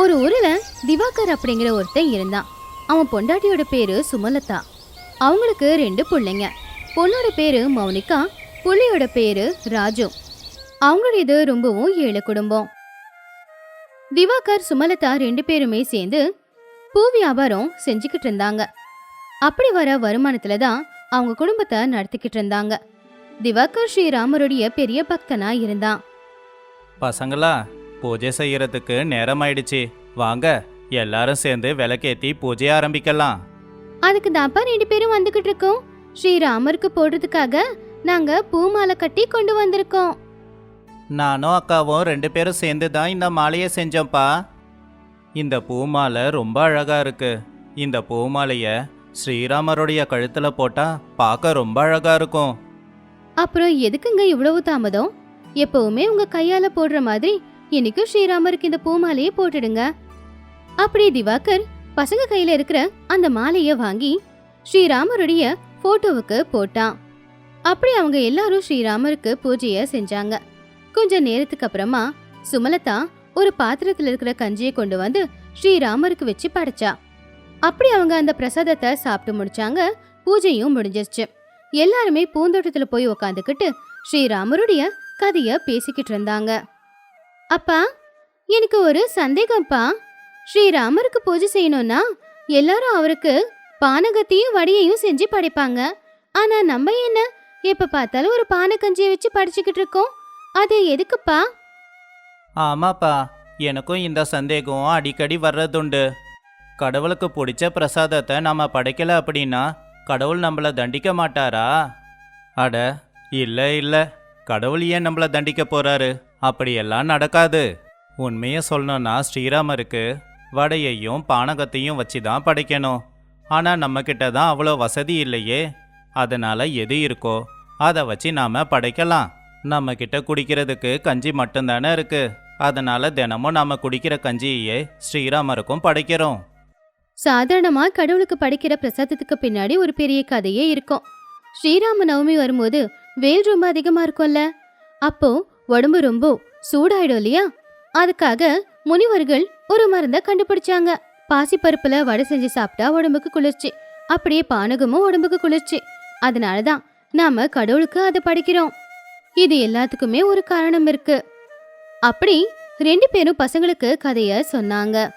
ஒரு ஊர்ல திவாகர் அப்படிங்கிற ஒருத்தன் இருந்தான். அவன் பொண்டாட்டியோட பேரு சுமலதா. அவங்களுக்கு ரெண்டு பிள்ளைங்க. பொண்ணோட பேரு மௌனிகா புள்ளியோட பேரு ராஜு. அவங்களுடையது ரொம்பவும் ஏழை குடும்பம். திவாகர் சுமலதா ரெண்டு பேருமே சேர்ந்து பூ வியாபாரம் செஞ்சுக்கிட்டு இருந்தாங்க. அப்படி வர வருமானத்துல தான் அவங்க குடும்பத்தை நடத்திக்கிட்டு இருந்தாங்க. திவாகர் ஸ்ரீராமருடைய பெரிய பக்தனா இருந்தான். பசங்களா பூஜை செய்யறதுக்கு நேரம் ஆயிடுச்சு வாங்க எல்லாரும் சேர்ந்து விளக்கேத்தி பூஜையை ஆரம்பிக்கலாம். அதுக்கு தாப்பா ரெண்டு பேரும் வந்துகிட்டு இருக்கோம். ஸ்ரீராமருக்கு போடுறதுக்காக நாங்க பூ மாலை கட்டி கொண்டு வந்திருக்கோம். நானும் அக்காவும் ரெண்டு பேரும் சேர்ந்து தான் இந்த மாலையை செஞ்சோம்ப்பா. இந்த பூ மாலை ரொம்ப அழகா இருக்கு. இந்த பூ மாலையை ஸ்ரீராமருடைய கழுத்துல போட்டா பார்க்க ரொம்ப அழகா இருக்கும். அப்புறம் எதுக்குங்க இவ்வளவு தாமதம்? எப்பவுமே உங்க கையால போடுற மாதிரி இன்னைக்கு ஸ்ரீராமருக்கு இந்த பூ மாலையை போட்டுடுங்க. அப்படி திவாகர் பசங்க கையில இருக்கிற அந்த மாலைய வாங்கி ஸ்ரீராமருடைய போட்டோவுக்கு போட்டான். அப்படி அவங்க எல்லாரும் ஸ்ரீராமருக்கு பூஜைய செஞ்சாங்க. கொஞ்ச நேரத்துக்கு அப்புறமா சுமலதா ஒரு பாத்திரத்துல இருக்கிற கஞ்சியை கொண்டு வந்து ஸ்ரீராமருக்கு வச்சு படைச்சா. அப்படி அவங்க அந்த பிரசாதத்தை சாப்பிட்டு முடிச்சாங்க. பூஜையும் முடிஞ்சிருச்சு. எல்லாருமே பூந்தோட்டத்துல போய் உக்காந்துக்கிட்டு ஸ்ரீராமருடைய கதைய பேசிக்கிட்டு இருந்தாங்க. அப்பா எனக்கு ஒரு சந்தேகம்ப்பா. ஸ்ரீராமருக்கு பூஜை செய்யணும்னா எல்லாரும் அவருக்கு பானகத்தையும் வடியையும் செஞ்சு படைப்பாங்க. ஆனா நம்ம என்ன? எப்ப பார்த்தாலும் ஒரு பானக்கஞ்சியை வச்சு படிச்சுக்கிட்டு இருக்கோம். அது எதுக்குப்பா? ஆமாப்பா எனக்கும் இந்த சந்தேகம் அடிக்கடி வர்றதுண்டு. கடவுளுக்கு பிடிச்ச பிரசாதத்தை நாம படைக்கல அப்படின்னா கடவுள் நம்மளை தண்டிக்க மாட்டாரா? அட இல்ல இல்ல. கடவுள் ஏன் நம்மளை தண்டிக்க போறாரு? அப்படியெல்லாம் நடக்காது. உண்மையை சொல்லணும்னா ஸ்ரீராமருக்கு வடையையும் பானகத்தையும் வச்சு தான் படைக்கணும். ஆனால் நம்மக்கிட்ட தான் அவ்வளோ வசதி இல்லையே. அதனால் எது இருக்கோ அதை வச்சு நாம் படைக்கலாம். நம்ம குடிக்கிறதுக்கு கஞ்சி மட்டும்தானே இருக்குது அதனால் தினமும் நாம் குடிக்கிற கஞ்சியையே ஸ்ரீராமருக்கும் படைக்கிறோம். சாதாரணமா கடவுளுக்கு படிக்கிற பிரசாதத்துக்கு பின்னாடி ஒரு பெரிய கதையே இருக்கும். ஸ்ரீராம நவமி வரும்போது வேல் ரொம்ப அதிகமா இருக்கும்ல. அப்போ உடம்பு ரொம்ப சூடாயிடும் இல்லையா? அதுக்காக முனிவர்கள் ஒரு மருந்த கண்டுபிடிச்சாங்க. பாசிப்பருப்புல வடை செஞ்சு சாப்பிட்டா உடம்புக்கு குளிர்ச்சி. அப்படியே பானகமும் உடம்புக்கு குளிர்ச்சி. அதனாலதான் நாம கடவுளுக்கு அதை படிக்கிறோம். இது எல்லாத்துக்குமே ஒரு காரணம் இருக்கு. அப்படி ரெண்டு பேரும் பசங்களுக்கு கதைய சொன்னாங்க.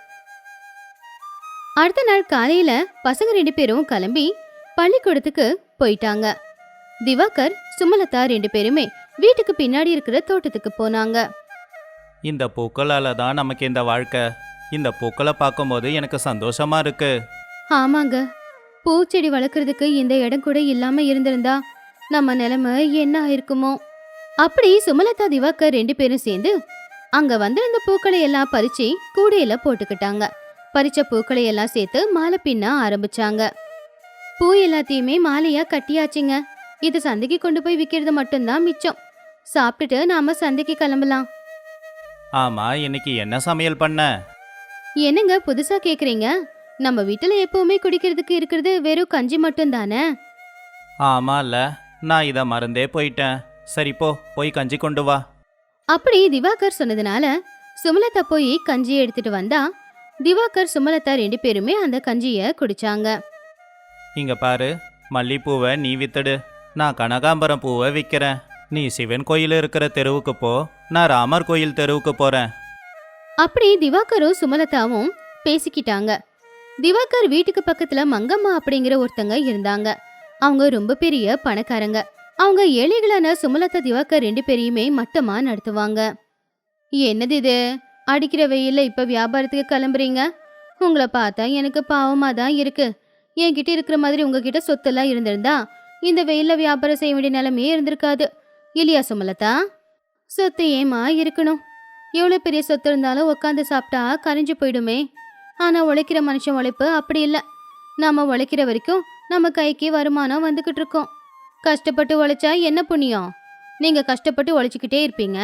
அடுத்த நாள் காலையில பசங்க ரெண்டு பேரும் கிளம்பி பள்ளிக்கூடத்துக்கு போயிட்டாங்க. திவாகர் சுமலதா ரெண்டு பேருமே வீட்டுக்கு பின்னாடி இருக்கிற தோட்டத்துக்கு போனாங்க. இந்த பூக்களால தான் நமக்கு இந்த வாழ்க்கை. இந்த பூக்களை பார்க்கும்போது எனக்கு சந்தோஷமா இருக்கு. ஆமாங்க. பூச்செடி வளர்க்கறதுக்கு இந்த இடம் கூட இல்லாம இருந்திருந்தா நம்ம நிலைமை என்ன ஆயிருக்குமோ. அப்படி சுமலதா திவாகர் ரெண்டு பேரும் சேர்ந்து அங்க வந்திருந்த பூக்களை எல்லாம் பறிச்சு கூடையில போட்டுக்கிட்டாங்க. பறிச்ச பூக்களை எல்லாம் சேர்த்து மாலை பின்ன ஆரம்பிச்சாங்க. பூ எல்லாத்தையுமே மாலையா கட்டியாச்சுங்க. இது சந்தைக்கு கொண்டு போய் விற்கிறது மட்டும்தான் மிச்சம். சாப்பிட்டுட்டு நாம சந்தைக்கு கிளம்பலாம். ஆமா இன்னைக்கு என்ன சமையல் பண்ண? என்னங்க புதுசா கேக்குறீங்க? நம்ம வீட்டுல எப்பவுமே குடிக்கிறதுக்கு இருக்கிறது வெறும் கஞ்சி மட்டும் தானே ஆமால நான் இதை மறந்தே போயிட்டேன். சரி போ போய் கஞ்சி கொண்டு வா. அப்படி திவாகர் சொன்னதுனால சுமலதா போய் கஞ்சியை எடுத்துட்டு வந்தா திவாகர் சுமலதா ரெண்டு பேருமே அந்த கஞ்சிய குடிச்சாங்க. இங்க பாரு மல்லிப்பூவை நீ வித்துடு. நான் கனகாம்பரம் பூவை விற்கிறேன் நீ சிவன் கோயில் இருக்கிற தெருவுக்கு போ. நான் ராமர் கோயில் தெருவுக்கு போறேன். அப்படி திவாகரும் சுமலதாவும் பேசிக்கிட்டாங்க. திவாகர் வீட்டுக்கு பக்கத்துல மங்கம்மா அப்படிங்கிற ஒருத்தங்க இருந்தாங்க. அவங்க ரொம்ப பெரிய பணக்காரங்க. அவங்க ஏழைகளான சுமலதா திவாகர் ரெண்டு பேரையுமே மட்டமா நடத்துவாங்க. என்னது இது? அடிக்கிற வெயில்ல இப்ப வியாபாரத்துக்கு கிளம்புறீங்க? உங்களை பார்த்தா எனக்கு பாவமா தான் இருக்கு. என்கிட்ட இருக்கிற மாதிரி உங்ககிட்ட சொத்தெல்லாம் இருந்திருந்தா இந்த வெயில்ல வியாபாரம் செய்ய வேண்டிய நிலைமையே இருந்திருக்காது. இல்லையா சுமலதா? சொத்து ஏமா இருக்கணும்? எவ்வளோ பெரிய சொத்து இருந்தாலும் உட்காந்து சாப்பிட்டா கரைஞ்சு போயிடுமே. ஆனால் உழைக்கிற மனுஷன் உழைப்பு அப்படி இல்லை. நாம உழைக்கிற வரைக்கும் நம்ம கைக்கு வருமானம் வந்துக்கிட்டு இருக்கோம். கஷ்டப்பட்டு உழைச்சா என்ன புண்ணியம்? நீங்கள் கஷ்டப்பட்டு உழைச்சிக்கிட்டே இருப்பீங்க.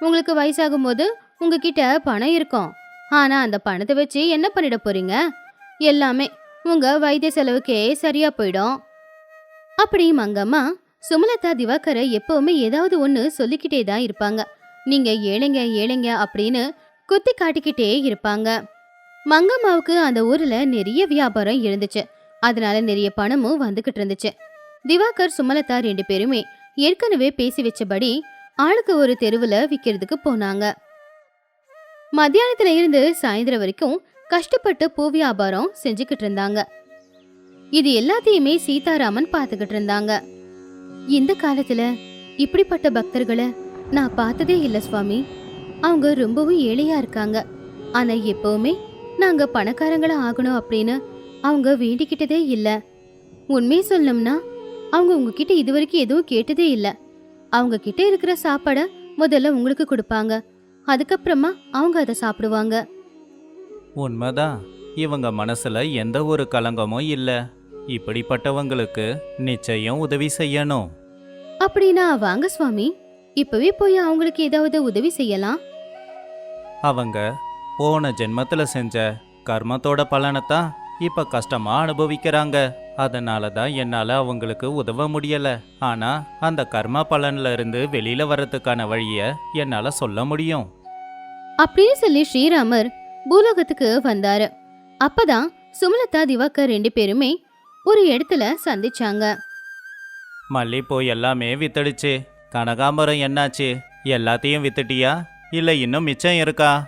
உங்களுக்கு வயசாகும் போது உங்ககிட்ட பணம் இருக்கும். ஆனால் அந்த பணத்தை வச்சு என்ன பண்ணிட போறீங்க? எல்லாமே உங்கள் வைத்திய செலவுக்கே சரியா போயிடும். அப்படி மங்கம்மா சுமலதா திவாகரை எப்பவுமே ஏதாவது ஒன்று சொல்லிக்கிட்டே தான் இருப்பாங்க. நீங்க ஏழைங்க ஏழைங்க அப்படின்னு குத்தி காட்டிக்கிட்டே இருப்பாங்க. மங்கம்மாவுக்கு அந்த ஊர்ல நிறைய வியாபாரம் இருந்துச்சு அதனால நிறைய பணமும் வந்துகிட்டு இருந்துச்சு. திவாகர் சுமலதா ரெண்டு பேருமே ஏற்கனவே பேசி வச்சபடி ஆளுக்கு ஒரு தெருவுல விக்கிறதுக்கு போனாங்க. மத்தியானத்துல இருந்து சாயந்தரம் வரைக்கும் கஷ்டப்பட்டு பூ வியாபாரம் செஞ்சுக்கிட்டு இருந்தாங்க. இது எல்லாத்தையுமே சீதாராமன் பார்த்துக்கிட்டு இருந்தாங்க. இந்த காலத்துல இப்படிப்பட்ட பக்தர்களை நான் பார்த்ததே இல்ல சுவாமி. அவங்க ரொம்பவும் ஏழையா இருக்காங்க. ஆனா எப்பவுமே நாங்க பணக்காரங்களா ஆகணும் அப்படின்னு அவங்க வேண்டிக்கிட்டதே இல்ல. உண்மையை சொல்லணும்னா அவங்க உங்ககிட்ட இதுவரைக்கும் எதுவும் கேட்டதே இல்ல. அவங்க கிட்ட இருக்கிற சாப்பாட முதல்ல உங்களுக்கு கொடுப்பாங்க. அதுக்கப்புறமா அவங்க அதை சாப்பிடுவாங்க. உண்மைதான். இவங்க மனசுல எந்த ஒரு கலங்கமும் இல்லை. இப்படிப்பட்டவங்களுக்கு நிச்சயம் உதவி செய்யணும். அப்படின்னா வாங்க சுவாமி. இப்பவே போய் அவங்களுக்கு ஏதாவது உதவி செய்யலாம். அவங்க போன ஜென்மத்துல செஞ்ச கர்மத்தோட பலனைத்தான் இப்ப கஷ்டமா அனுபவிக்கிறாங்க. அதனால தான் என்னால அவங்களுக்கு உதவ முடியல. ஆனா அந்த கர்ம பலன்ல இருந்து வெளியில வர்றதுக்கான வழிய என்னால சொல்ல முடியும். அப்படின்னு சொல்லி ஸ்ரீராமர் பூலோகத்துக்கு வந்தாரு. அப்பதான் சுமலதா திவாகர் ரெண்டு பேருமே ஒரு இடத்துல சந்திச்சாங்க. மல்லிப்பூ எல்லாமே வித்துடுச்சு. கனகாம்பரம் என்னாச்சு? எல்லாத்தையும் வித்துட்டியா? இல்ல இன்னும் மிச்சம் இருக்கா?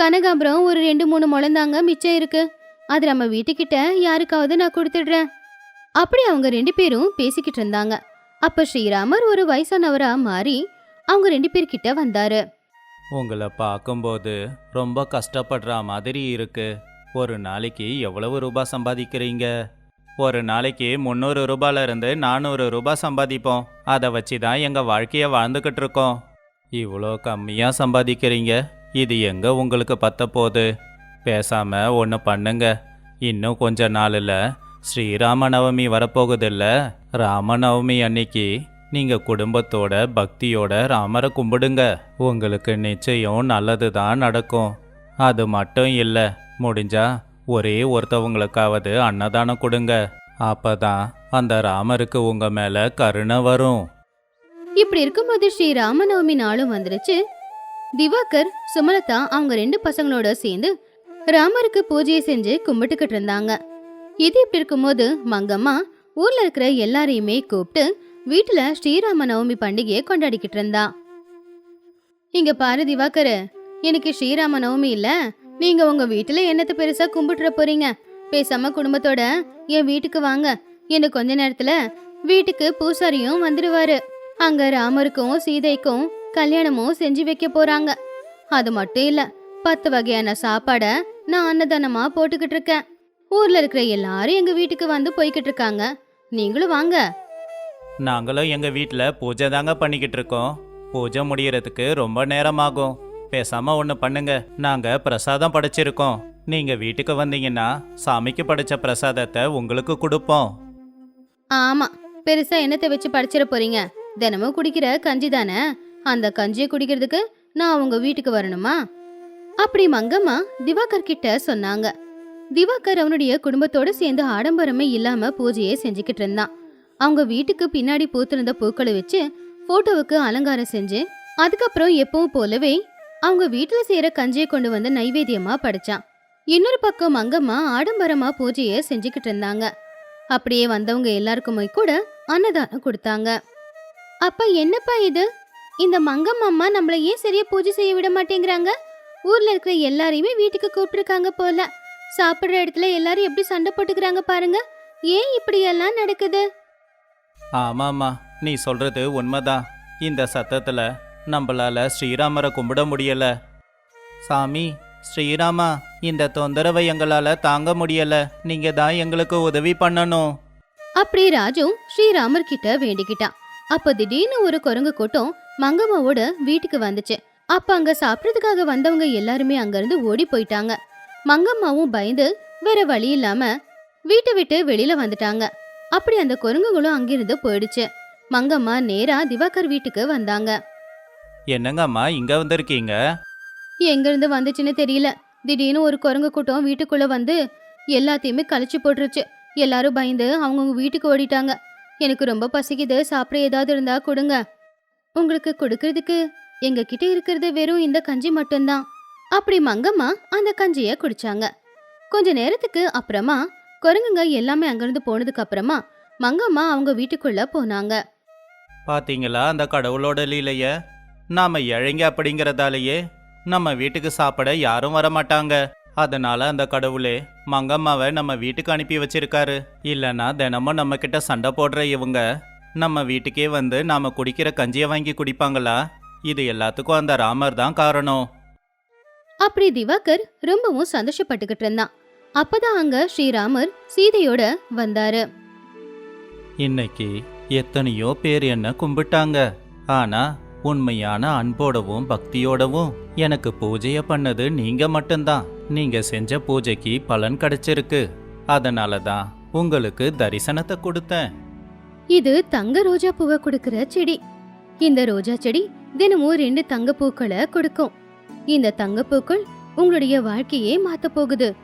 கனகாம்பரம் ஒரு ரெண்டு மூணு முழந்தாங்க மிச்சம் இருக்கு. அது நம்ம வீட்டுக்கிட்ட யாருக்காவது நான் கொடுத்துடுறேன். அப்படி அவங்க ரெண்டு பேரும் பேசிக்கிட்டு இருந்தாங்க. அப்ப ஸ்ரீராமர் ஒரு வயசானவரா மாறி அவங்க ரெண்டு பேர்கிட்ட வந்தாரு. உங்களை பார்க்கும்போது ரொம்ப கஷ்டப்படுற மாதிரி இருக்கு. ஒரு நாளைக்கு எவ்வளவு ரூபாய் சம்பாதிக்கிறீங்க? ஒரு நாளைக்கு முந்நூறு ரூபாயிலிருந்து நானூறு ரூபாய் சம்பாதிப்போம். அதை வச்சு தான் எங்கள் வாழ்க்கையை வாழ்ந்துக்கிட்டு இருக்கோம். இவ்வளோ கம்மியாக சம்பாதிக்கிறீங்க. இது எங்கே உங்களுக்கு பத்த போகுது? பேசாமல் ஒன்று பண்ணுங்க. இன்னும் கொஞ்ச நாளில் ஸ்ரீராமநவமி வரப்போகுதில்ல. ராமநவமி அன்னைக்கு நீங்கள் குடும்பத்தோட பக்தியோட ராமரை கும்பிடுங்க. உங்களுக்கு நிச்சயம் நல்லது தான் நடக்கும். அது மட்டும் இல்லை முடிஞ்சா ஒரே ஒருத்தவங்களுக்காவது அன்னதானம் கொடுங்க. அப்பதான் அந்த ராமருக்கு உங்க மேல கருணை வரும். இப்படி இருக்கும்போது ஸ்ரீ ராமநவமி நாளும் வந்துருச்சு. திவாகர் சுமலதா அவங்க ரெண்டு பசங்களோட சேர்ந்து ராமருக்கு பூஜையை செஞ்சு கும்பிட்டுக்கிட்டு இருந்தாங்க. இது இப்படி இருக்கும்போது மங்கம்மா ஊர்ல இருக்கிற எல்லாரையுமே கூப்பிட்டு வீட்டுல ஸ்ரீராம நவமி பண்டிகையை கொண்டாடிக்கிட்டு இருந்தா. இங்க பாரு திவாகர் எனக்கு ஸ்ரீராம நவமி இல்லை. நீங்க உங்க வீட்டுல என்னத்த பெருசா கும்பிட்டுற போறீங்க? பேசாம குடும்பத்தோட என் வீட்டுக்கு வாங்க. இன்னும் கொஞ்ச நேரத்துல வீட்டுக்கு பூசாரியும் வந்துடுவாரு அங்க ராமருக்கும் சீதைக்கும் கல்யாணமும் செஞ்சு வைக்க போறாங்க. அது மட்டும் இல்ல பத்து வகையான சாப்பாட நான் அன்னதானமா போட்டுக்கிட்டு இருக்கேன். ஊர்ல இருக்கிற எல்லாரும் எங்க வீட்டுக்கு வந்து போய்கிட்டு இருக்காங்க. நீங்களும் வாங்க. நாங்களும் எங்க வீட்டுல பூஜை தாங்க பண்ணிக்கிட்டு இருக்கோம். பூஜை முடியறதுக்கு ரொம்ப நேரமாகும். பேசாம ஒன்று பண்ணுங்க. நாங்க பிரசாதம் படைச்சிருக்கோம். நீங்க வீட்டுக்கு வந்தீங்கன்னா சாமிக்கு படைச்ச பிரசாதத்தை உங்களுக்கு கொடுப்போம். ஆமா பெருசா என்னத்தை வச்சு படிச்சிட போறீங்க? தினமும் குடிக்கிற கஞ்சி தானே? அந்த கஞ்சியை குடிக்கிறதுக்கு நான் உங்க வீட்டுக்கு வரணுமா? அப்படி மங்கம்மா திவாகர் கிட்ட சொன்னாங்க. திவாகர் அவனுடைய குடும்பத்தோட சேர்ந்து ஆடம்பரமே இல்லாம பூஜையை செஞ்சுக்கிட்டு இருந்தான். அவங்க வீட்டுக்கு பின்னாடி பூத்திருந்த பூக்களை வச்சு போட்டோவுக்கு அலங்காரம் செஞ்சு அதுக்கப்புறம் எப்பவும் போலவே அவங்க வீட்டுல செய்யற கஞ்சியை கொண்டு வந்து நைவேத்தியமா படைச்சான். இன்னொரு பக்கம் மங்கம்மா ஆடம்பரமா பூஜையை செஞ்சுக்கிட்டு இருந்தாங்க. அப்படியே வந்தவங்க எல்லாருக்குமே கூட அன்னதானம் கொடுத்தாங்க. அப்போ என்னப்பா இது? இந்த மங்கம் அம்மா நம்மள ஏன் சரியா பூஜை செய்ய விட மாட்டேங்கிறாங்க? ஊர்ல இருக்கிற எல்லாரையுமே வீட்டுக்கு கூப்பிட்டுருக்காங்க போல. சாப்பிடுற இடத்துல எல்லாரும் எப்படி சண்டை போட்டுக்கிறாங்க பாருங்க. ஏன் இப்படி எல்லாம் நடக்குது? ஆமாம்மா நீ சொல்றது உண்மைதான். இந்த சத்தத்துல நம்மளால ஸ்ரீராமரை கும்பிட முடியல. சாமி ஸ்ரீராமா இந்த தொந்தரவை எங்களால தாங்க முடியல. நீங்க தான் எங்களுக்கு உதவி பண்ணணும். அப்படி ராஜு ஸ்ரீராமர் கிட்ட வேண்டிக்கிட்டான். அப்ப திடீர்னு ஒரு குரங்கு கூட்டம் மங்கம்மாவோட வீட்டுக்கு வந்துச்சு. அப்ப அங்க சாப்பிடறதுக்காக வந்தவங்க எல்லாருமே அங்கிருந்து ஓடி போயிட்டாங்க. மங்கம்மாவும் பயந்து வேற வழி இல்லாம வீட்டை விட்டு வெளியில வந்துட்டாங்க. அப்படி அந்த குரங்குகளும் அங்கிருந்து போயிடுச்சு. மங்கம்மா நேரா திவாகர் வீட்டுக்கு வந்தாங்க. என்னங்கம்மா இங்க வந்திருக்கீங்க? எங்க இருந்து வந்துச்சுன்னு தெரியல. திடீர்னு ஒரு குரங்கு கூட்டம் வீட்டுக்குள்ள வந்து எல்லாத்தையுமே கழிச்சு போட்டுருச்சு. எல்லாரும் பயந்து அவங்கவுங்க வீட்டுக்கு ஓடிட்டாங்க. எனக்கு ரொம்ப பசிக்குது. சாப்பிட ஏதாவது இருந்தா கொடுங்க. உங்களுக்கு கொடுக்கறதுக்கு எங்க கிட்ட இருக்கிறது வெறும் இந்த கஞ்சி மட்டும்தான். அப்படி மங்கம்மா அந்த கஞ்சிய குடிச்சாங்க. கொஞ்ச நேரத்துக்கு அப்புறமா குரங்குங்க எல்லாமே அங்கிருந்து போனதுக்கு அப்புறமா மங்கம்மா அவங்க வீட்டுக்குள்ள போனாங்க. பாத்தீங்களா அந்த கடவுளோட லீலைய? நாம இழைங்க அப்படிங்கறதாலேயே நம்ம வீட்டுக்கு சாப்பிட யாரும் வர மாட்டாங்க அதனால அந்த கடவுளே மங்கம்மாவை நம்ம வீட்டுக்கு அனுப்பி வச்சிருக்காரு. இல்லனா தினமும் நம்ம கிட்ட சண்டை போடுற இவங்க நம்ம வீட்டுக்கே வந்து நாம குடிக்கிற கஞ்சியை வாங்கி குடிப்பாங்களா? இது எல்லாத்துக்கும் அந்த ராமர் தான் காரணம். அப்படி திவாகர் ரொம்பவும் சந்தோஷப்பட்டுக்கிட்டு இருந்தான். அப்பதான் அங்க ஸ்ரீராமர் சீதையோட வந்தாரு. இன்னைக்கு எத்தனையோ பேர் என்ன கும்பிட்டாங்க. ஆனா உண்மையான அன்போடவும் பக்தியோடவும் எனக்கு பூஜைய பண்ணது நீங்க மட்டும்தான். நீங்க செஞ்ச பூஜைக்கு பலன் கிடைச்சிருக்கு. அதனால தான் உங்களுக்கு தரிசனத்தை கொடுத்தேன். இது தங்க ரோஜா பூவை கொடுக்கிற செடி. இந்த ரோஜா செடி தினமும் ரெண்டு தங்க பூக்களை கொடுக்கும். இந்த தங்க பூக்கள் உங்களுடைய வாழ்க்கையே மாத்த போகுது.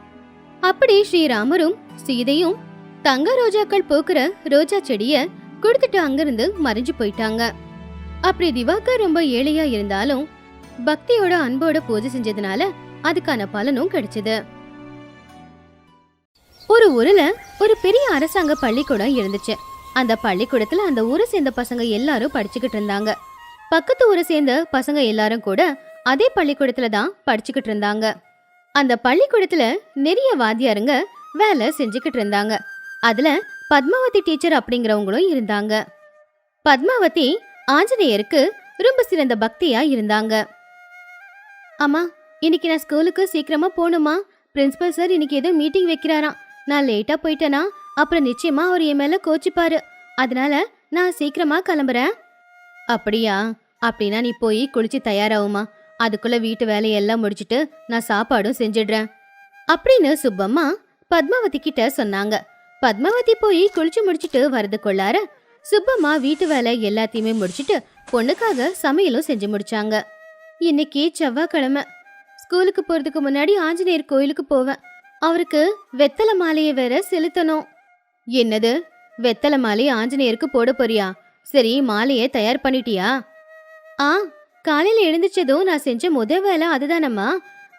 அப்படி ஸ்ரீராமரும் சீதையும் தங்க ரோஜாக்கள் பூக்கிற ரோஜா செடிய கொடுத்துட்டு அங்கிருந்து மறைஞ்சு போயிட்டாங்க. அப்படி திவாகர் ரொம்ப ஏழையா இருந்தாலும் பக்தியோட அன்போட பூஜை செஞ்சதுனால அதுக்கான பலனும் கிடைச்சது. ஒரு ஊர்ல ஒரு பெரிய அரசாங்க பள்ளிக்கூடம் இருந்துச்சு. அந்த பள்ளிக்கூடத்துல அந்த ஊரை சேர்ந்த பசங்க எல்லாரும் படிச்சுக்கிட்டு இருந்தாங்க. பக்கத்து ஊரை சேர்ந்த பசங்க எல்லாரும் கூட அதே பள்ளிக்கூடத்துல தான் படிச்சுக்கிட்டு இருந்தாங்க. அந்த பள்ளிக்கூடத்துல நிறைய வாத்தியாருங்க வேலை செஞ்சுக்கிட்டு இருந்தாங்க. அதுல பத்மாவதி டீச்சர் அப்படிங்கிறவங்களும் இருந்தாங்க. பத்மாவதி ஆஞ்சநேயருக்கு ரொம்ப சிறந்த பக்தியா இருந்தாங்க. அம்மா இன்னைக்கு நான் ஸ்கூலுக்கு சீக்கிரமா போகணுமா? பிரின்சிபல் சார் இன்னைக்கு ஏதோ மீட்டிங் வைக்கிறாராம். நான் லேட்டா போயிட்டேனா? அப்புறம் நிச்சயமா அவர் என் மேல கோச்சிப்பாரு. அதனால நான் சீக்கிரமா கிளம்புறேன். அப்படியா? அப்படின்னா நீ போய் குளிச்சு தயாராகுமா? அதுக்குள்ள வீட்டு வேலையெல்லாம் முடிச்சிட்டு நான் சாப்பாடும் செஞ்சிடுறேன். அப்படின்னு சுப்பம்மா பத்மாவதி கிட்ட சொன்னாங்க. பத்மாவதி போய் குளிச்சு முடிச்சிட்டு வரதுக்குள்ளார சுப்பம்மா வீட்டு வேலை எல்லாத்தையுமே முடிச்சிட்டு பொண்ணுக்காக சமையலும் செஞ்சு முடிச்சாங்க. இன்னைக்கு செவ்வாய்க்கிழமை. ஸ்கூலுக்கு போறதுக்கு முன்னாடி ஆஞ்சநேயர் கோயிலுக்கு போவேன். அவருக்கு வெத்தலை மாலையை வேற செலுத்தணும். என்னது? வெத்தலை மாலை ஆஞ்சநேயருக்கு போட போறியா? சரி மாலையை தயார் பண்ணிட்டியா? ஆ காலையில எழுந்திரிச்சதும் நான் செஞ்ச முத வேலை அதுதானம்மா.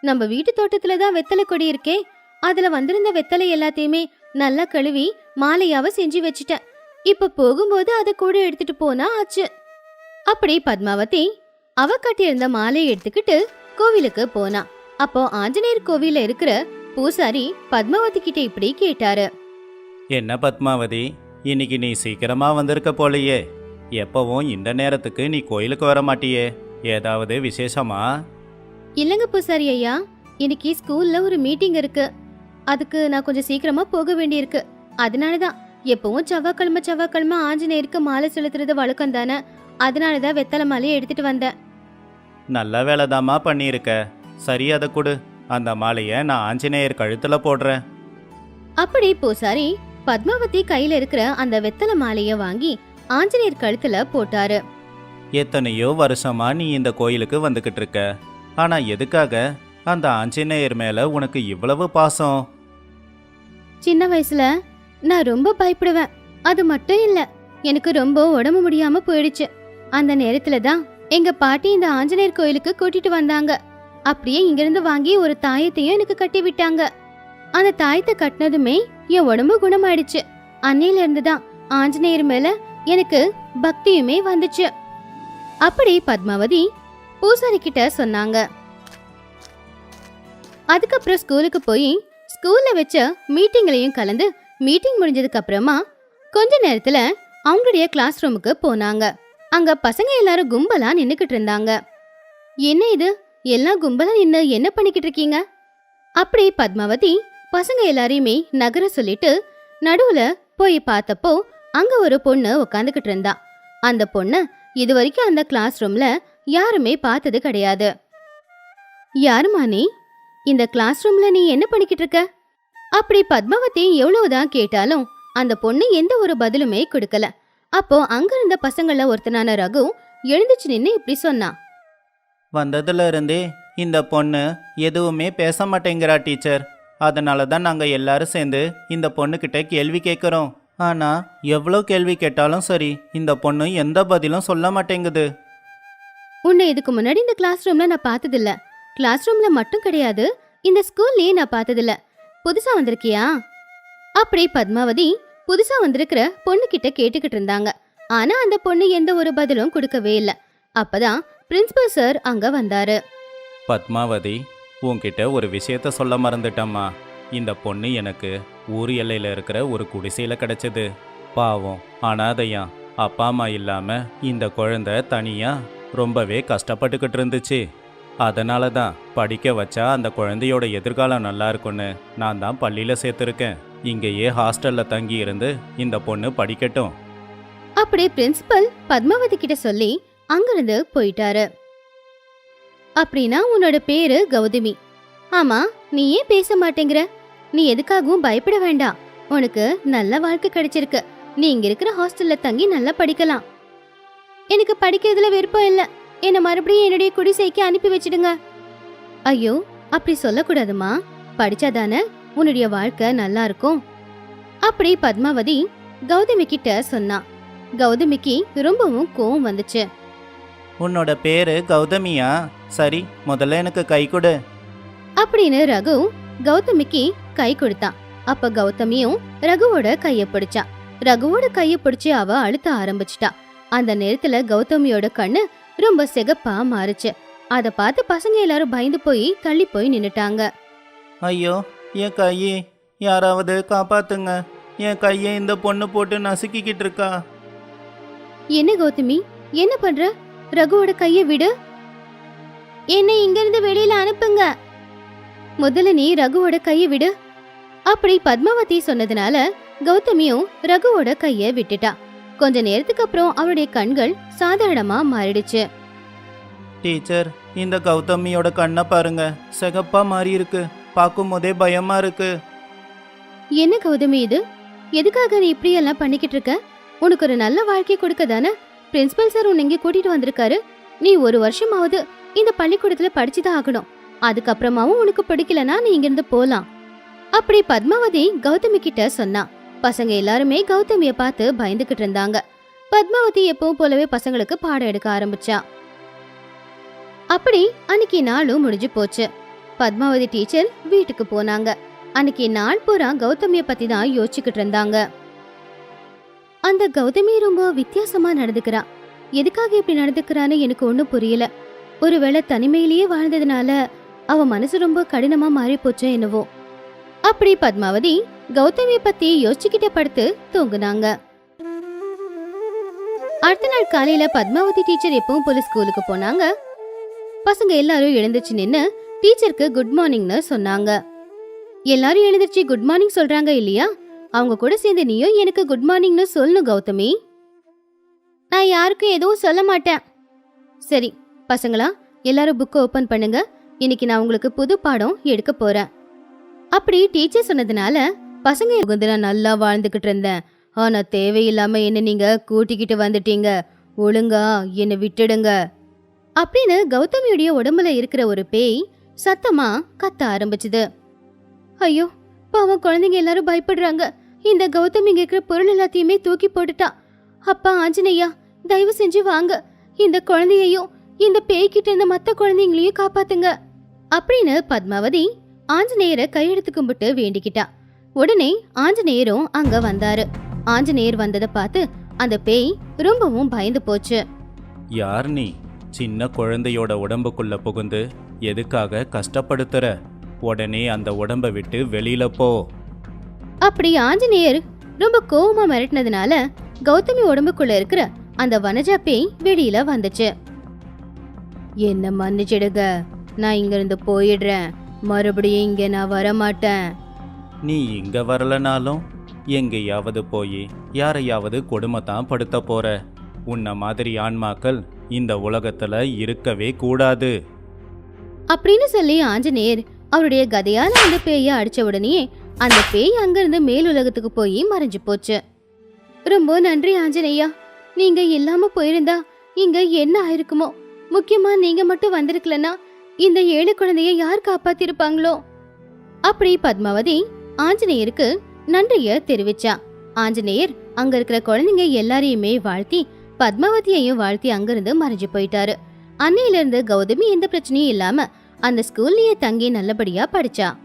நம்ம வீட்டு தோட்டத்துல தான் வெத்தலை கொடி இருக்கே. அதுல வந்திருந்த வெத்தலை எல்லாத்தையுமே நல்லா கழுவி மாலையாவ செஞ்சு வச்சுட்டேன். இப்ப போகும்போது அதை கூட எடுத்துட்டு போனா ஆச்சு. அப்படி பத்மாவதி அவ கட்டியிருந்த மாலையை எடுத்துக்கிட்டு கோவிலுக்கு போனா. அப்போ ஆஞ்சநேயர் கோவில்ல இருக்கிற பூசாரி பத்மாவதி கிட்ட இப்படி கேட்டாரு. என்ன பத்மாவதி இன்னைக்கு நீ சீக்கிரமா வந்திருக்க போலையே. எப்பவும் இந்த நேரத்துக்கு நீ கோயிலுக்கு வர மாட்டியே. ஏதாவது விசேஷமா? இல்லங்க பூசாரி ஐயா இன்னைக்கு ஸ்கூல்ல ஒரு மீட்டிங் இருக்கு. அதுக்கு நான் கொஞ்சம் சீக்கிரமா போக வேண்டியிருக்கு. அதனாலதான் எப்பவும் செவ்வாய்க்கிழமை செவ்வாய்க்கிழமை ஆஞ்சநேயருக்கு மாலை செலுத்துறது வழக்கம் தானே? அதனாலதான் வெத்தலை மாலையை எடுத்துட்டு வந்தேன். நல்ல வேலைதாம்மா பண்ணியிருக்க. சரி அதை கொடு. அந்த மாலையை நான் ஆஞ்சநேயர் கழுத்துல போடுறேன். அப்படி பூசாரி பத்மாவதி கையில இருக்கிற அந்த வெத்தலை மாலைய வாங்கி ஆஞ்சநேயர் கழுத்துல போட்டாரு. எத்தனையோ வருஷமா நீ இந்த கோயிலுக்கு வந்துகிட்டு இருக்க. ஆனா எதுக்காக? அந்த ஆஞ்சநேயர் மேல உனக்கு இவ்வளவு பாசம். சின்ன வயசுல நான் ரொம்ப பயப்படுவேன். அது மட்டும் இல்ல எனக்கு ரொம்ப உடம்பு முடியாம போயிடுச்சு. அந்த நேரத்துல தான் எங்க பாட்டி இந்த ஆஞ்சநேயர் கோயிலுக்கு கூட்டிட்டு வந்தாங்க. அப்படியே இங்கிருந்து வாங்கி ஒரு தாயத்தையும் எனக்கு கட்டி விட்டாங்க. அந்த தாயத்தை கட்டினதுமே என் உடம்பு குணமாயிடுச்சு. அன்னையில இருந்து தான் ஆஞ்சநேயர் மேல எனக்கு பக்தியுமே வந்துச்சு. அப்படி பத்மாவதி பூசாரி கிட்ட சொன்னாங்க. அதுக்கப்புறம் ஸ்கூலுக்கு போய் ஸ்கூல்ல வச்ச மீட்டிங்லயும் கலந்து மீட்டிங் முடிஞ்சதுக்கு அப்புறமா கொஞ்ச நேரத்துல அவங்களுடைய கிளாஸ் ரூமுக்கு போனாங்க. அங்க பசங்க எல்லாரும் கும்பலா நின்னுக்கிட்டு இருந்தாங்க. என்ன இது? எல்லாம் கும்பலா நின்னு என்ன பண்ணிக்கிட்டு இருக்கீங்க? அப்படி பத்மாவதி பசங்க எல்லாரையுமே நகர சொல்லிட்டு நடுவுல போய் பார்த்தப்போ அங்க ஒரு பொண்ணு உட்காந்துக்கிட்டு இருந்தா. அந்த பொண்ணு இது வரைக்கும் அந்த கிளாஸ் ரூம்ல யாருமே பார்த்தது கிடையாது. யாருமா நீ? இந்த கிளாஸ் ரூம்ல நீ என்ன பண்ணிக்கிட்டு இருக்க? அப்படி பத்மாவதி எவ்வளவுதான் கேட்டாலும் அந்த பொண்ணு எந்த ஒரு பதிலுமே கொடுக்கல. அப்போ அங்க இருந்த பசங்கள ஒருத்தனான ரகு எழுந்துச்சு நின்னு இப்படி சொன்னான் வந்ததுல இருந்தே இந்த பொண்ணு எதுவுமே பேச மாட்டேங்கிறா டீச்சர். அதனால தான் நாங்க எல்லாரும் சேர்ந்து இந்த பொண்ணுகிட்ட கேள்வி கேட்குறோம் ஆனா எவ்வளோ கேள்வி கேட்டாலும் சரி இந்த பொண்ணு எந்த பதிலும் சொல்ல மாட்டேங்குது. உன்னை இதுக்கு முன்னாடி இந்த கிளாஸ் ரூம்ல நான் பார்த்ததில்ல. கிளாஸ் ரூம்ல மட்டும் கிடையாது இந்த ஸ்கூல்லயே நான் பார்த்ததில்ல. புதுசா வந்திருக்கியா? அப்படி பத்மாவதி புதுசா வந்திருக்கிற பொண்ணு கிட்ட கேட்டுக்கிட்டு இருந்தாங்க. ஆனா அந்த பொண்ணு எந்த ஒரு பதிலும் கொடுக்கவே இல்ல. அப்பதான் பிரின்சிபல் சார் அங்க வந்தாரு. பத்மாவதி உன்கிட்ட ஒரு விஷயத்த சொல்ல மறந்துட்டம்மா. இந்த பொண்ணு எனக்கு ஊர் எல்லையில் இருக்கிற ஒரு குடிசையில் கிடைச்சது. பாவம் அனாதையா அப்பா அம்மா இல்லாம இந்த குழந்தை தனியா ரொம்பவே கஷ்டப்பட்டுக்கிட்டு இருந்துச்சு. அதனால தான் படிக்க வச்சா அந்த குழந்தையோட எதிர்காலம் நல்லா இருக்கும்னு நான் தான் பள்ளியில் சேர்த்துருக்கேன். இங்கேயே ஹாஸ்டல்ல தங்கி இருந்து இந்த பொண்ணு படிக்கட்டும். அப்படி பிரின்சிபல் பத்மாவதி கிட்ட சொல்லி அங்கிருந்து போயிட்டாரு. அப்படின்னா உன்னோட பேரு கௌதமி. ஆமா நீ ஏன் பேச மாட்டேங்கிற? நீ எதுக்காகவும் பயப்பட வேண்டாம். உனக்கு நல்ல வாழ்க்கை கிடைச்சிருக்கு. நீ இங்க இருக்கிற ஹாஸ்டல்ல தங்கி நல்லா படிக்கலாம். எனக்கு படிக்கிறதுல விருப்பம் இல்லை. என்ன மறுபடியும் என்னுடைய குடிசைக்கு அனுப்பி வச்சிடுங்க. ஐயோ அப்படி சொல்லக்கூடாதுமா. படிச்சாதானே உன்னுடைய வாழ்க்கை நல்லா இருக்கும். அப்படி பத்மாவதி கௌதமி கிட்ட சொன்னா. கௌதமிக்கு ரொம்பவும் கோவம் வந்துச்சு. உன்னோட பேரு கௌதமியா? சரி முதல்ல எனக்கு கை கொடு. அப்படின்னு ரகு கௌதமிக்கு கை கொடுத்தான் அப்ப கௌதமியும் ரகுவோட கைய பிடிச்சா. ரகுவோட கைய பிடிச்சு அவ அழுத்த ஆரம்பிச்சிட்டா. அந்த நேரத்துல கௌதமியோட கண்ணு ரொம்ப சிகப்பா மாறுச்சு. அத பார்த்து பசங்க எல்லாரும் பயந்து போய் தள்ளி போய் நின்னுட்டாங்க. ஐயோ என் கையை யாராவது காப்பாத்துங்க. என் கையை இந்த பொண்ணு போட்டு நசுக்கிக்கிட்டு இருக்கா. என்ன கௌதமி? என்ன பண்ற? ரகுவோட கைய விடு. என்னை இங்க இருந்து வெளியில அனுப்புங்க. முதல்ல நீ ரகுவோட கைய விடு. அப்படி பத்மாவதி சொன்னதுனால கௌதமியும் ரகுவோட கைய விட்டுட்டா. கொஞ்ச நேரத்துக்கு அப்புறம் அவளுடைய கண்கள் சாதாரணமா மாறிடுச்சு. டீச்சர் இந்த கௌதமியோட கண்ணை பாருங்க. சிகப்பா மாறி இருக்கு. பார்க்கும் போதே பயமா இருக்கு. என்ன கௌதமி இது? எதுக்காக நீ இப்படி எல்லாம் பண்ணிக்கிட்டு இருக்க? உனக்கு ஒரு நல்ல வாழ்க்கை கொடுக்க தானே பிரின்சிபல் சார் உன்னை இங்க கூட்டிட்டு வந்திருக்காரு. நீ ஒரு வருஷமாவது இந்த பள்ளிக்கூடத்துல படிச்சுதான் ஆகணும். அதுக்கப்புறமாவும் உனக்கு பிடிக்கலனா நீ இங்கிருந்து போலாம். அப்படி பத்மாவதி கௌதமி கிட்ட சொன்னா. பசங்க எல்லாருமே கௌதமிய பார்த்து பயந்துகிட்டு இருந்தாங்க. பத்மாவதி எப்பவும் போலவே பசங்களுக்கு பாடம் எடுக்க ஆரம்பிச்சா. அப்படி அன்னைக்கு நாளும் முடிஞ்சு போச்சு. பத்மாவதி டீச்சர் வீட்டுக்கு போனாங்க. அன்னைக்கு நாள் பூரா கௌதமிய பத்தி தான் யோசிச்சுக்கிட்டு இருந்தாங்க. அந்த கௌதமி ரொம்ப வித்தியாசமா நடந்துக்கிறா. எதுக்காக இப்படி நடந்துக்கிறான்னு எனக்கு ஒன்றும் புரியல. ஒருவேளை தனிமையிலேயே வாழ்ந்ததுனால அவ மனசு ரொம்ப கடினமா மாறி போச்சோ என்னவோ. அப்படி பத்மாவதி கௌதமிய பத்தி யோசிச்சுக்கிட்டே படுத்து தூங்குனாங்க. அடுத்த நாள் காலையில பத்மாவதி டீச்சர் எப்பவும் போல ஸ்கூலுக்கு போனாங்க. பசங்க எல்லாரும் எழுந்துச்சு நின்னு டீச்சருக்கு குட் மார்னிங்னு சொன்னாங்க. எல்லாரும் எழுந்திருச்சு குட் மார்னிங் சொல்றாங்க இல்லையா? அவங்க கூட சேர்ந்து நீயும் எனக்கு குட் மார்னிங்னு சொல்லணும் கௌதமி. நான் யாருக்கும் எதுவும் சொல்ல மாட்டேன். சரி பசங்களா எல்லாரும் புக்கை ஓப்பன் பண்ணுங்க. இன்னைக்கு நான் உங்களுக்கு புது பாடம் எடுக்க போறேன். அப்படி டீச்சர் சொன்னதுனால பசங்க வந்து நான் நல்லா வாழ்ந்துகிட்டு இருந்தேன். ஆனா தேவையில்லாம என்ன நீங்க கூட்டிக்கிட்டு வந்துட்டீங்க. ஒழுங்கா என்னை விட்டுடுங்க. அப்படின்னு கௌதமியுடைய உடம்புல இருக்கிற ஒரு பேய் சத்தமா கத்த ஆரம்பிச்சுது. ஐயோ பாவம் குழந்தைங்க எல்லாரும் பயப்படுறாங்க. இந்த கௌதமி இங்க இருக்கிற பொருள் எல்லாத்தையுமே தூக்கி போட்டுட்டா. அப்பா ஆஞ்சநேயா தயவு செஞ்சு வாங்க. இந்த குழந்தையையும் இந்த பேய்கிட்ட இருந்த மத்த குழந்தைங்களையும் காப்பாத்துங்க. அப்படின்னு பத்மாவதி ஆஞ்சநேயரை கையெடுத்து கும்பிட்டு வேண்டிக்கிட்டா. உடனே ஆஞ்சநேயரும் அங்க வந்தாரு. ஆஞ்சநேயர் வந்ததை பார்த்து அந்த பேய் ரொம்பவும் பயந்து போச்சு. யார் நீ? சின்ன குழந்தையோட உடம்புக்குள்ள புகுந்து எதுக்காக கஷ்டப்படுத்துற? உடனே அந்த உடம்ப விட்டு வெளியில போ. அப்படி ஆஞ்சநேயர் ரொம்ப கோவமா மிரட்டினதுனால கௌதமி உடம்புக்குள்ள இருக்கிற அந்த வனஜா பேய் வெளியில வந்துச்சு. என்ன மன்னிச்சிடுங்க. நான் இங்க இருந்து போயிடுறேன். மறுபடியும் இங்க நான் வர மாட்டேன் நீ இங்க வரலனாலும் எங்கேயாவது போய் யாரையாவது கொடுமை தான் படுத்த போற. உன்ன மாதிரி ஆன்மாக்கள் இந்த உலகத்துல இருக்கவே கூடாது. அப்படின்னு சொல்லி ஆஞ்சநேயர் அவருடைய கதையால அந்த பேய அடிச்ச உடனே அந்த பேய் அங்கிருந்து மேல் உலகத்துக்கு போய் மறைஞ்சு போச்சு. ரொம்ப நன்றி ஆஞ்சநேயா. நீங்க இல்லாம போயிருந்தா இங்க என்ன ஆயிருக்குமோ? முக்கியமா நீங்க மட்டும் வந்திருக்கலன்னா இந்த ஏழு குழந்தைய யார் காப்பாத்திருப்பாங்களோ? அப்படி பத்மாவதி ஆஞ்சநேயருக்கு நன்றிய தெரிவிச்சா. ஆஞ்சநேயர் அங்க இருக்கிற குழந்தைங்க எல்லாரையுமே வாழ்த்தி பத்மாவதியையும் வாழ்த்தி அங்கிருந்து மறைஞ்சு போயிட்டாரு. அன்னையில இருந்து கௌதமி எந்த பிரச்சனையும் இல்லாம அந்த ஸ்கூல்லயே தங்கி நல்லபடியா படிச்சா.